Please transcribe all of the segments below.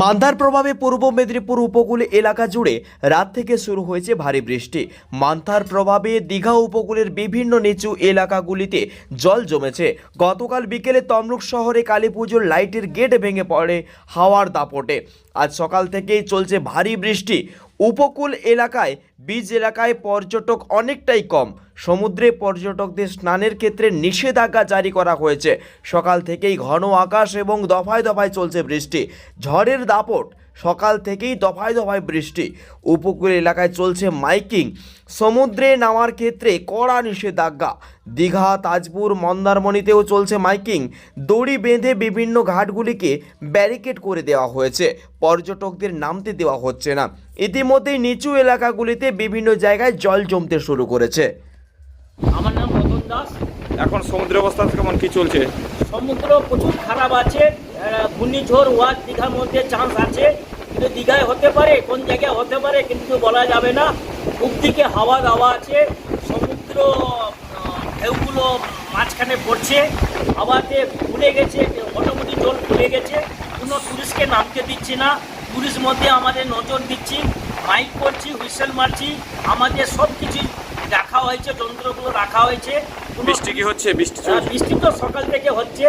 মান্দার প্রভাবে পূর্ব মেদিনীপুর উপকূল এলাকা জুড়ে রাত থেকে শুরু হয়েছে ভারী বৃষ্টি। মান্থার প্রভাবে দীঘা উপকূলের বিভিন্ন নিচু এলাকাগুলিতে জল জমেছে। গতকাল বিকেলে তমলুক শহরে কালী পুজোর লাইটের গেট ভেঙে পড়ে হাওয়ার দাপটে। আজ সকাল থেকেই চলছে ভারী বৃষ্টি। উপকূল এলাকায় বীজ এলাকায় পর্যটক অনেকটাই কম। সমুদ্রে পর্যটকদের স্নানের ক্ষেত্রে নিষেধাজ্ঞা জারি করা হয়েছে। সকাল থেকেই ঘন আকাশ এবং দফায় দফায় চলছে বৃষ্টি। ঝড়ের দাপট, সকাল থেকেই দফায় দফায় বৃষ্টি। উপকূল এলাকায় চলছে মাইকিং। সমুদ্রে নামার ক্ষেত্রে কড়া নিষেধাজ্ঞা। দীঘা, তাজপুর, মন্দারমণিতেও চলছে মাইকিং। দড়ি বেঁধে বিভিন্ন ঘাটগুলিকে ব্যারিকেড করে দেওয়া হয়েছে। পর্যটকদের নামতে দেওয়া হচ্ছে না। ইতিমধ্যেই নিচু এলাকাগুলিতে বিভিন্ন জায়গায় জল জমতে শুরু করেছে। আমার নাম রতন দাস। এখন সমুদ্রের অবস্থা কেমন? কি চলছে? সমুদ্র প্রচুর খারাপ আছে। ঘূর্ণিঝড় হওয়ার দীঘার মধ্যে চান্স আছে। কিন্তু দীঘায় হতে পারে কোন জায়গায় হতে পারে কিন্তু বলা যাবে না। খুব দিকে হাওয়া দাওয়া আছে। সমুদ্র ঢেউগুলো মাঝখানে পড়ছে। হাওয়াতে ভুলে গেছে মোটামুটি জল ভুলে গেছে। কোনো টুরিস্টকে নামতে দিচ্ছি না। টুরিস্ট মধ্যে আমাদের নজর দিচ্ছি। মাইক করছি হুইসেল মারছি আমাদের সব কিছু রাখা হয়েছে যন্ত্রগুলো রাখা হয়েছে। বৃষ্টি কি হচ্ছে? বৃষ্টি হ্যাঁ, বৃষ্টি তো সকাল থেকে হচ্ছে।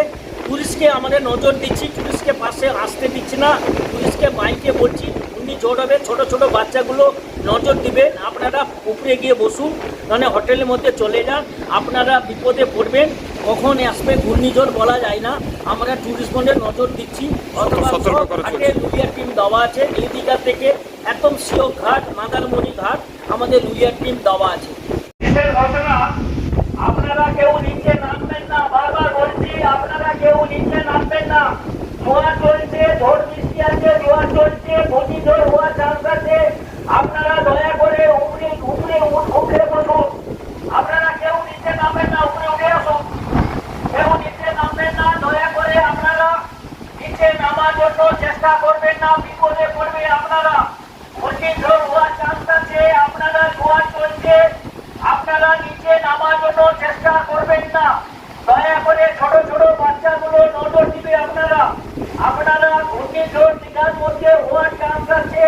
পুলিশকে আমাদের নজর দিচ্ছি পুলিশকে পাশে আসতে দিচ্ছি না। পুলিশকে মাইকে বলছি উনি জোর হবে ছোটো ছোটো বাচ্চাগুলো নজর দিবেন আপনারা উপরে গিয়ে বসুন মানে হোটেলের মধ্যে চলে যান। আপনারা বিপদে পড়বেন। কখন আসবে ঘূর্ণিঝড় বলা যায় না। আমরা টুরিস্ট বন্ডে নজর দিচ্ছি। ঘাটে চলছে। টিম দেওয়া আছে। এই দীঘা থেকে একদম সিও ঘাট মাদারমণি ঘাট আমাদের লুলিয়ার টিম দেওয়া আছে। আপনারা কেউ নিচে নামবেন না। বারবার বলছি আপনারা কেউ নিচে নামবেন না। ধোঁয়া চলছে ঝড় বৃষ্টি আছে ধোঁয়া চলছে ঘূর্ণিঝড় হওয়ার চান্স আছে। আপনারা দয়া করে উপরে উপরে উপরে বসুন আপনারা কেউ নিচে নামবেন না উপরে উঠে আসুন কেউ নিচে নামবেন না দয়া করে আপনারা নিচে নামার জন্য চেষ্টা করবেন না বিপদে পড়বে আপনারা? ঘূর্ণিঝড় হওয়ার চান্স আছে, আপনারা ধোঁয়া চলছে, আপনারা নিচে নামার জন্য চেষ্টা করবেন না। দয়া করে ছোট ছোট বাচ্চাগুলো নজর দিবে আপনারা। আপনারা ঘূর্ণিঝড় দীঘার মধ্যে হওয়ার চান্স আছে।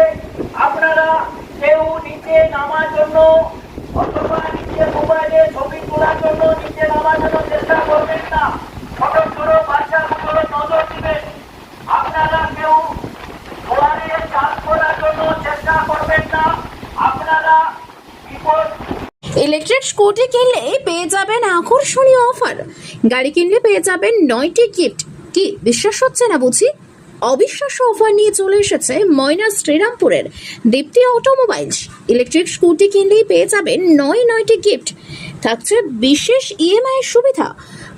আপনারা কেউ নিচে নামার জন্য অথবা নিচে মোবাইলে ছবি তোলার জন্য নিচে নামার জন্য চেষ্টা করবেন না ছোট ছোট বাচ্চাগুলো নজর দিবেন আপনারা কেউ জোয়ারে চাষ করার জন্য চেষ্টা করবেন না আপনারা বিপদ ইলেকট্রিক স্কুটি কিনলে পেয়ে যাবেন আকর্ষণীয় অফার গাড়ি কিনলে পেয়ে যাবেন নয়টি গিফট কি, বিশ্বাস হচ্ছে না বুঝি? অবিশ্বাস্য অফার নিয়ে চলে এসেছে ময়না শ্রীরামপুরের দীপ্তি অটোমোবাইলস ইলেকট্রিক স্কুটি কিনলেই পেয়ে যাবেন নয় নয়টি গিফট থাকছে বিশেষ ইএমআই এর সুবিধা।